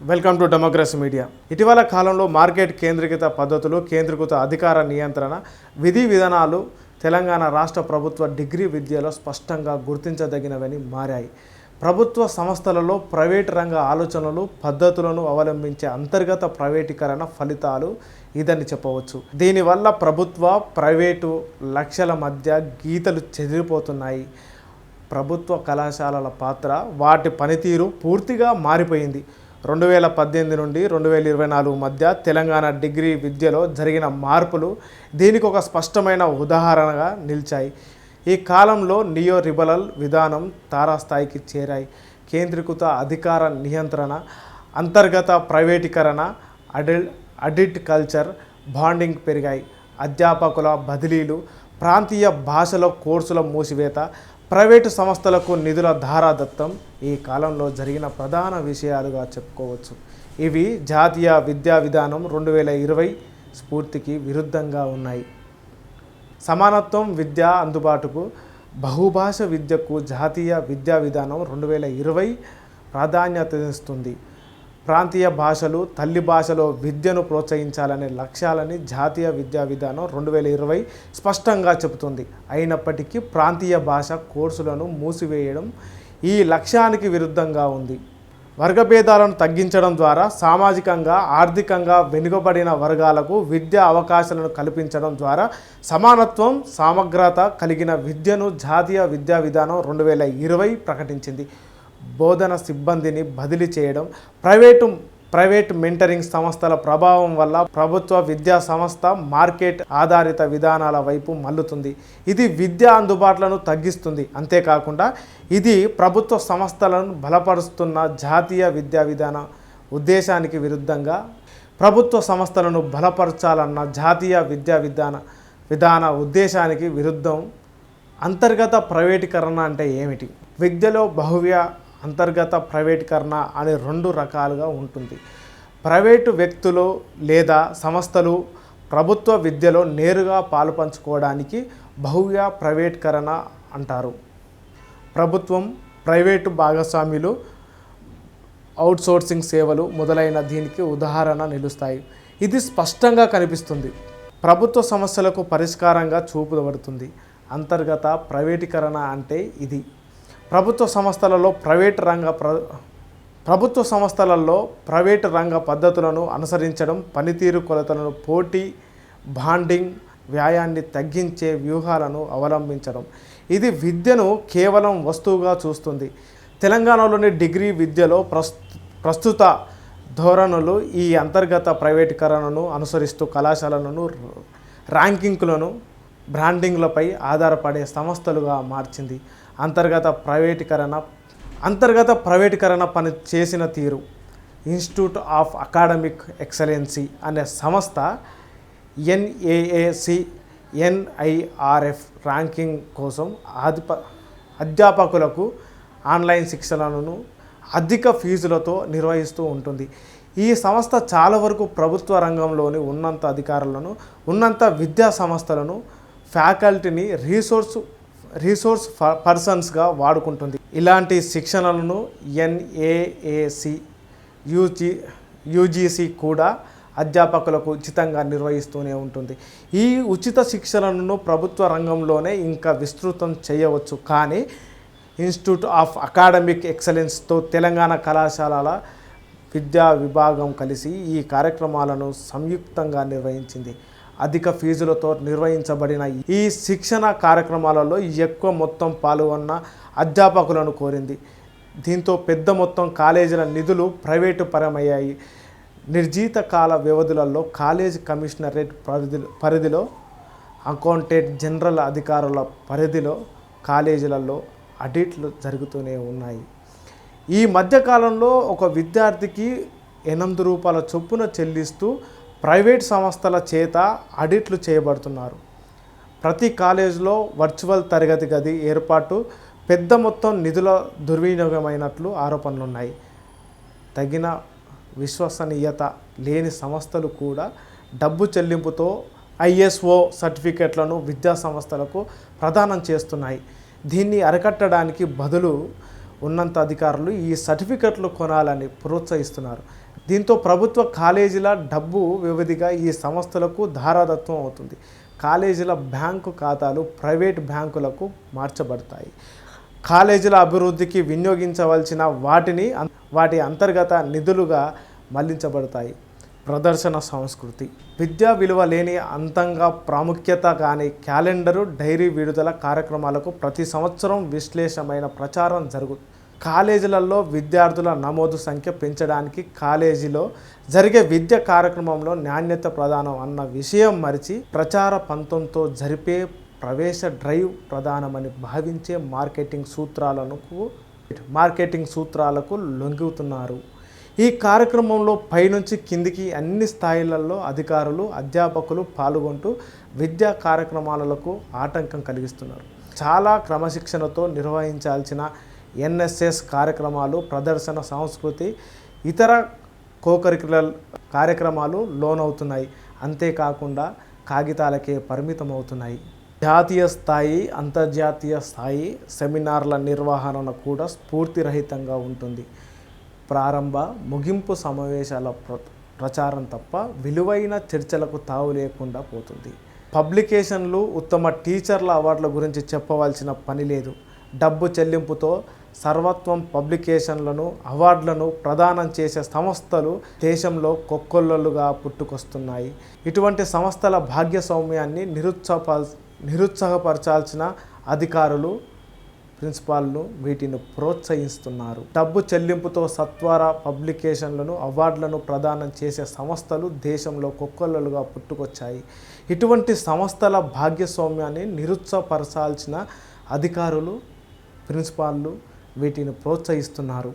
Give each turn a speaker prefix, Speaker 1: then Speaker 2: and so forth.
Speaker 1: Welcome to democracy media ఇటీవల కాలంలో market కేంద్రీకృత పద్ధతులు కేంద్రీకృత అధికార నియంత్రణ విధి విధానాలు తెలంగాణ రాష్ట్ర ప్రభుత్వ డిగ్రీ విద్యలో స్పష్టంగా గుర్తించదగినవని మారాయి. ప్రభుత్వ సంస్థలలో ప్రైవేట్ రంగ ఆలోచనలు పద్ధతులను అవలంబించే అంతర్గత ప్రైవేటీకరణ ఫలితాలు ఇదని చెప్పవచ్చు. దీనివల్ల ప్రభుత్వ ప్రైవేటు లక్షల మధ్య గీతలు చెదిరిపోతున్నాయి. ప్రభుత్వ కళాశాలల పాత్ర వాటి పనితీరు పూర్తిగా మారిపోయింది. రెండు వేల పద్దెనిమిది నుండి రెండు వేల ఇరవై నాలుగు మధ్య తెలంగాణ డిగ్రీ విద్యలో జరిగిన మార్పులు దీనికి ఒక స్పష్టమైన ఉదాహరణగా నిలిచాయి. ఈ కాలంలో నియో రిబలల్ విధానం తారాస్థాయికి చేరాయి. కేంద్రీకృత అధికార నియంత్రణ అంతర్గత ప్రైవేటీకరణ అడిల్ అడిట్ కల్చర్ బాండింగ్ పెరిగాయి. అధ్యాపకుల బదిలీలు ప్రాంతీయ భాషల కోర్సుల మూసివేత ప్రైవేటు సంస్థలకు నిధుల ధారాదత్తం ఈ కాలంలో జరిగిన ప్రధాన విషయాలుగా చెప్పుకోవచ్చు. ఇవి జాతీయ విద్యా విధానం రెండు వేల ఇరవై స్ఫూర్తికి విరుద్ధంగా ఉన్నాయి. సమానత్వం విద్య అందుబాటుకు బహుభాష విద్యకు జాతీయ విద్యా విధానం రెండు వేల ఇరవై ప్రాధాన్యత ఇస్తుంది ప్రాంతీయ భాషలు తల్లి భాషలో విద్యను ప్రోత్సహించాలనే లక్ష్యాలని జాతీయ విద్యా విధానం రెండు వేల ఇరవై స్పష్టంగా చెబుతుంది. అయినప్పటికీ ప్రాంతీయ భాష కోర్సులను మూసివేయడం ఈ లక్ష్యానికి విరుద్ధంగా ఉంది. వర్గభేదాలను తగ్గించడం ద్వారా సామాజికంగా ఆర్థికంగా వెనుకబడిన వర్గాలకు విద్యా అవకాశాలను కల్పించడం ద్వారా సమానత్వం సమగ్రత కలిగిన విద్యను జాతీయ విద్యా విధానం రెండు వేల ఇరవై ప్రకటించింది. బోధన సిబ్బందిని బదిలీ చేయడం ప్రైవేటు ప్రైవేట్ మెంటరింగ్ సంస్థల ప్రభావం వల్ల ప్రభుత్వ విద్యా సంస్థ మార్కెట్ ఆధారిత విధానాల వైపు మల్లుతుంది ఇది విద్యా అందుబాటులను తగ్గిస్తుంది. అంతేకాకుండా ఇది ప్రభుత్వ సంస్థలను బలపరుస్తున్న జాతీయ విద్యా విధాన ఉద్దేశానికి విరుద్ధంగా ప్రభుత్వ సంస్థలను బలపరచాలన్న జాతీయ విద్యా విధాన విధాన ఉద్దేశానికి విరుద్ధం అంతర్గత ప్రైవేటీకరణ అంటే ఏమిటి? విద్యలో బహువ్య అంతర్గత ప్రైవేటీకరణ అనే రెండు రకాలుగా ఉంటుంది. ప్రైవేటు వ్యక్తులు లేదా సంస్థలు ప్రభుత్వ విద్యలో నేరుగా పాలుపంచుకోవడానికి బహువ్య ప్రైవేటీకరణ అంటారు. ప్రభుత్వం ప్రైవేటు భాగస్వామ్యులు అవుట్సోర్సింగ్ సేవలు మొదలైన దీనికి ఉదాహరణ నిలుస్తాయి. ఇది స్పష్టంగా కనిపిస్తుంది. ప్రభుత్వ సమస్యలకు పరిష్కారంగా చూపబడుతుంది. అంతర్గత ప్రైవేటీకరణ అంటే ఇది. ప్రభుత్వ సంస్థలలో ప్రైవేట్ రంగ ప్ర ప్రభుత్వ సంస్థలలో ప్రైవేటు రంగ పద్ధతులను అనుసరించడం పనితీరు కొలతలను పోటీ బాండింగ్ వ్యాయాన్ని తగ్గించే వ్యూహాలను అవలంబించడం. ఇది విద్యను కేవలం వస్తువుగా చూస్తుంది. తెలంగాణలోని డిగ్రీ విద్యలో ప్రస్ ప్రస్తుత ధోరణులు ఈ అంతర్గత ప్రైవేటీకరణను అనుసరిస్తూ కళాశాలలను ర్యాంకింగ్లను బ్రాండింగ్లపై ఆధారపడే సంస్థలుగా మార్చింది. అంతర్గత ప్రైవేటీకరణ అంతర్గత ప్రైవేటీకరణ పని చేసిన తీరు. ఇన్స్టిట్యూట్ ఆఫ్ అకాడమిక్ ఎక్సలెన్సీ అనే సంస్థ ఎన్ఏఏసి ఎన్ఐఆర్ఎఫ్ ర్యాంకింగ్ కోసం ఆధిప అధ్యాపకులకు ఆన్లైన్ శిక్షణలను అధిక ఫీజులతో నిర్వహిస్తూ ఉంటుంది. ఈ సంస్థ చాలా వరకు ప్రభుత్వ రంగంలోని ఉన్నంత అధికారులను ఉన్నంత విద్యా సంస్థలను ఫ్యాకల్టీని రీసోర్సు రీసోర్స్ పర్సన్స్గా వాడుకుంటుంది. ఇలాంటి శిక్షణలను ఎన్ఏఏసి యూజీ యూజీసీ కూడా అధ్యాపకులకు ఉచితంగా నిర్వహిస్తూనే ఉంటుంది. ఈ ఉచిత శిక్షణలను ప్రభుత్వ రంగంలోనే ఇంకా విస్తృతం చేయవచ్చు. కానీ ఇన్స్టిట్యూట్ ఆఫ్ అకాడమిక్ ఎక్సలెన్స్తో తెలంగాణ కళాశాలల విద్యా విభాగం కలిసి ఈ కార్యక్రమాలను సంయుక్తంగా నిర్వహించింది. అధిక ఫీజులతో నిర్వహించబడిన ఈ శిక్షణ కార్యక్రమాలలో ఎక్కువ మొత్తం పాల్గొన్న అధ్యాపకులను కోరింది. దీంతో పెద్ద మొత్తం కాలేజీల నిధులు ప్రైవేటు పరమయ్యాయి. నిర్జీత కాల వ్యవధులలో కాలేజ్ కమిషనరేట్ పరిధిలో పరిధిలో అకౌంటెంట్ జనరల్ అధికారుల పరిధిలో కాలేజీలలో అడిట్లు జరుగుతూనే ఉన్నాయి. ఈ మధ్యకాలంలో ఒక విద్యార్థికి ఎనిమిది రూపాయల చొప్పున చెల్లిస్తూ ప్రైవేట్ సంస్థల చేత ఆడిట్లు చేయబడుతున్నారు. ప్రతి కాలేజీలో వర్చువల్ తరగతి గది ఏర్పాటు పెద్ద మొత్తం నిధుల దుర్వినియోగమైనట్లు ఆరోపణలున్నాయి. తగిన విశ్వసనీయత లేని సంస్థలు కూడా డబ్బు చెల్లింపుతో ఐఎస్ఓ సర్టిఫికెట్లను విద్యా సంస్థలకు ప్రదానం చేస్తున్నాయి. దీన్ని అరికట్టడానికి బదులు ఉన్నంత అధికారులు ఈ సర్టిఫికెట్లు కొనాలని ప్రోత్సహిస్తున్నారు. దీంతో ప్రభుత్వ కాలేజీల డబ్బు వ్యవధిగా ఈ సంస్థలకు ధారాదత్వం అవుతుంది. కాలేజీల బ్యాంకు ఖాతాలు ప్రైవేట్ బ్యాంకులకు మార్చబడతాయి. కాలేజీల అభివృద్ధికి వినియోగించవలసిన వాటిని వాటి అంతర్గత నిధులుగా మళ్ళించబడతాయి. ప్రదర్శన సంస్కృతి. విద్యా విలువ లేని అంతంగా ప్రాముఖ్యత కాని క్యాలెండరు డైరీ విడుదల కార్యక్రమాలకు ప్రతి సంవత్సరం విశ్లేషమైన ప్రచారం జరుగుతుంది కాలేజీలలో విద్యార్థుల నమోదు సంఖ్య పెంచడానికి కాలేజీలో జరిగే విద్య కార్యక్రమంలో నాణ్యత ప్రధానం అన్న విషయం మరిచి ప్రచార పంతంతో జరిపే ప్రవేశ డ్రైవ్ ప్రధానమని భావించే మార్కెటింగ్ సూత్రాలను మార్కెటింగ్ సూత్రాలకు లొంగుతున్నారు. ఈ కార్యక్రమంలో పైనుంచి కిందికి అన్ని స్థాయిలలో అధికారులు అధ్యాపకులు పాల్గొంటూ విద్యా కార్యక్రమాలకు ఆటంకం కలిగిస్తున్నారు. చాలా క్రమశిక్షణతో నిర్వహించాల్సిన ఎన్ఎస్ఎస్ కార్యక్రమాలు ప్రదర్శన సంస్కృతి ఇతర కోకరికులర్ కార్యక్రమాలు లోనవుతున్నాయి. అంతేకాకుండా కాగితాలకే పరిమితం అవుతున్నాయి జాతీయ స్థాయి అంతర్జాతీయ స్థాయి సెమినార్ల నిర్వహణ కూడా స్ఫూర్తిరహితంగా ఉంటుంది. ప్రారంభ ముగింపు సమావేశాల ప్ర ప్రచారం తప్ప విలువైన చర్చలకు తావు లేకుండా పోతుంది. పబ్లికేషన్లు ఉత్తమ టీచర్ల అవార్డుల గురించి చెప్పవలసిన పని లేదు. డబ్బు చెల్లింపుతో సర్వత్వం పబ్లికేషన్లను అవార్డులను ప్రదానం చేసే సంస్థలు దేశంలో కొక్కొల్లలుగా పుట్టుకొస్తున్నాయి. ఇటువంటి సంస్థల భాగ్యస్వామ్యాన్ని నిరుత్సాహ నిరుత్సాహపరచాల్సిన అధికారులు ప్రిన్సిపాల్ను వీటిని ప్రోత్సహిస్తున్నారు. డబ్బు చెల్లింపుతో సత్వర పబ్లికేషన్లను అవార్డులను ప్రదానం చేసే సంస్థలు దేశంలో కుక్కలుగా పుట్టుకొచ్చాయి. ఇటువంటి సంస్థల భాగ్యస్వామ్యాన్ని నిరుత్సాహపరచాల్సిన అధికారులు ప్రిన్సిపాల్లు వీటిని ప్రోత్సహిస్తున్నారు.